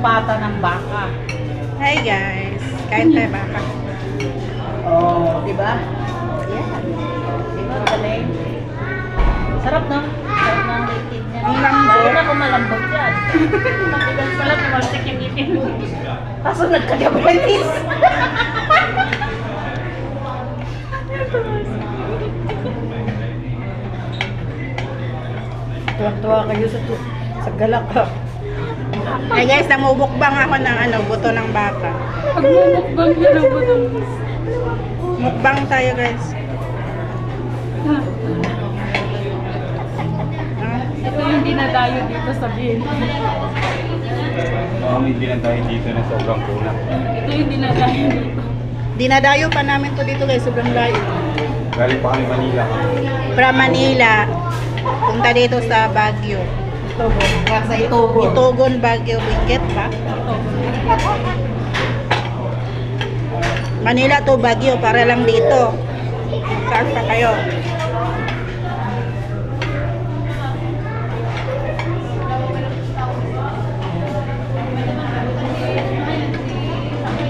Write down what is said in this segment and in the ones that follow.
pata ng baka. Hi guys. Kain tayo baka. Oh, di ba? Yan. Di ba, galing? Sarap, no? Sarap ng liquid niya. Ang lambot. Lalo na kung malambot yan. Matigas pala, tumalsik yung ngipin mo. Kaso nagka-diabetes. Tuwa-tuwa kayo sa, tu- sa galak Hi guys, namubukbang ako ng ano, buto ng baka. Pagmumukbang yun ang budong. Mukbang tayo guys. Ito yung dinadayo dito sa bin. Oo, hindi lang tayo dito na sobrang kulang. Ito yung dinadayo dito. dinadayo pa namin to dito guys, sobrang layo. Galing pa kami Manila. From Manila, punta dito sa Baguio. Itobo. Sa itubo. Itogon, Baguio, Benguet ba? Manila to Baguio, para lang dito. Saan pa kayo?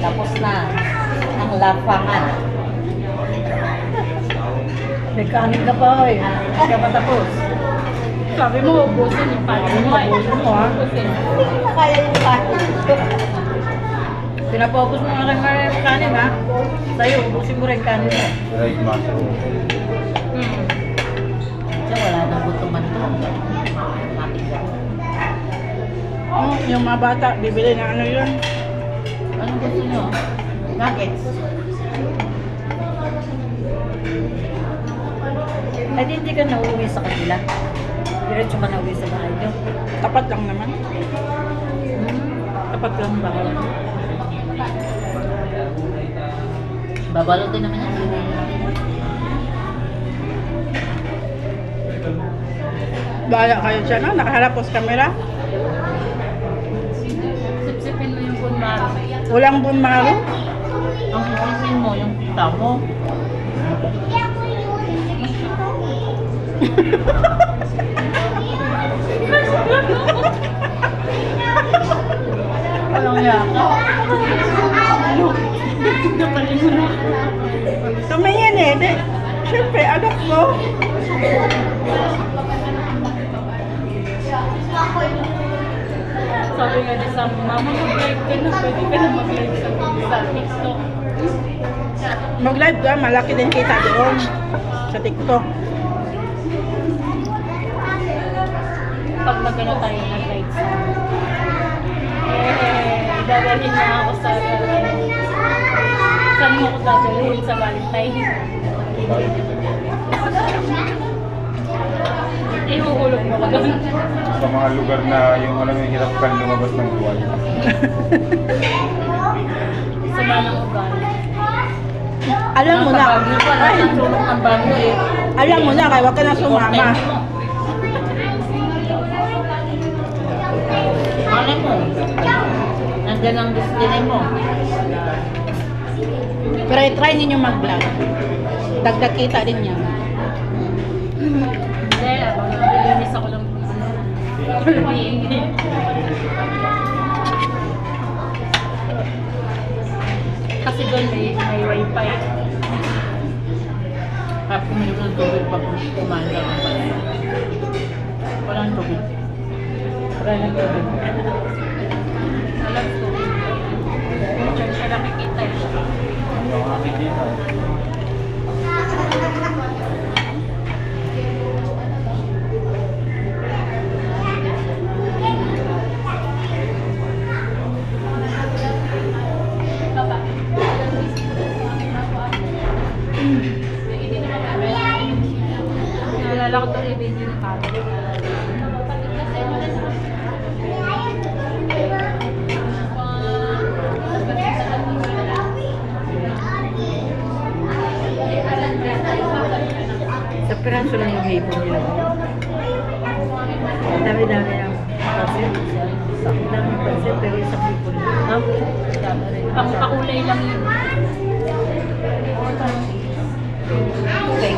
Tapos na ang lapangan. May kanin ka pa oy. Hindi ka pa tapos. Sabi mo, ubusin yung kanin mo. Ubusin mo ha. Ubusin. Hindi na kaya yung kanin. Pinapopos mo rin yung kanin ha. Sa'yo, ubusin mo rin kanin. Right, maso. Hmm. Kasi wala nang butuman to. Oh, yung mga bata, bibili ng ano yun. Ano gusto nyo? Nuggets. Ay, di hindi ka nauwi sa kanila. Diretso ka nauwi sa bahay niyo. Tapat lang naman. Tapat lang ba? Babalo din naman yan. Bahala kayo dyan, no? Nakaharap po sa camera. Sipsipin mo yung bunmaro. Walang bunmaro. Ang sisipin mo, yung kita mo. Walang yaka. Napalin mo na. Tumingin eh. Di, Siyempre, anak mo. Sabi nga ni Sam, Mama, mag-live ka na. Pwede ka na mag-live sa, sa TikTok. Mag-live ka, malaki din kita doon. Sa TikTok. Pag nagano tayo ng live sa dadalhin niya ako sa Saan mo ako dadalhin? Sa Valentine. Ihuhulog mo ko doon. Sa mga lugar na yung alam yung hirap ka lumabas ng buwan. Sa manang ugali. Alam mo na. Pa, ang eh. alam mo na, kaya wag ka na sumama mo? Nandyan ang destiny mo. Pero try ninyo mag-vlog. Dagdag kita din yan. Hindi, abang nabilinis ako ng ano. Kasi doon may, may wifi. Kapag uminom ng tubig pag kumain ka ng pala. Walang tubig. Wala na tubig. Alam ko. Diyan siya nakikita eh. Naalala ko ito i-video ni Pablo. Sa piraso lang yung hipon nila. Dami-dami lang. Kasi, dami pansin, pero isang hipon. Ah, Pangpakulay lang yun. Okay.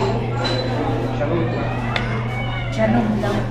Ganun lang.